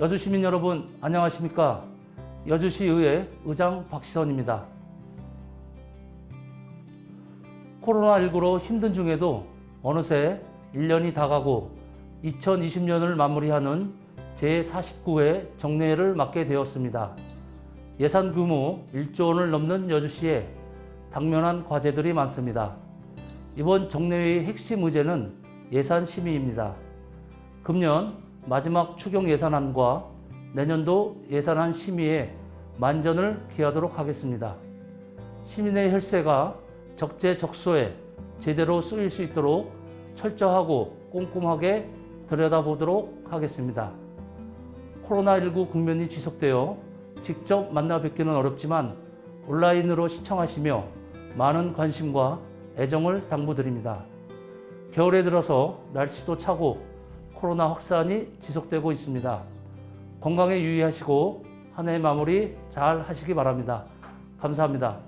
여주 시민 여러분 안녕하십니까? 여주시의회 의장 박시선입니다. 코로나19로 힘든 중에도 어느새 1년이 다가고 2020년을 마무리하는 제49회 정례회를 맡게 되었습니다. 예산 규모 1조 원을 넘는 여주시에 당면한 과제들이 많습니다. 이번 정례회의 핵심 의제는 예산 심의입니다. 금년 마지막 추경 예산안과 내년도 예산안 심의에 만전을 기하도록 하겠습니다. 시민의 혈세가 적재적소에 제대로 쓰일 수 있도록 철저하고 꼼꼼하게 들여다보도록 하겠습니다. 코로나19 국면이 지속되어 직접 만나 뵙기는 어렵지만 온라인으로 시청하시며 많은 관심과 애정을 당부드립니다. 겨울에 들어서 날씨도 차고 코로나 확산이 지속되고 있습니다. 건강에 유의하시고 한 해 마무리 잘 하시기 바랍니다. 감사합니다.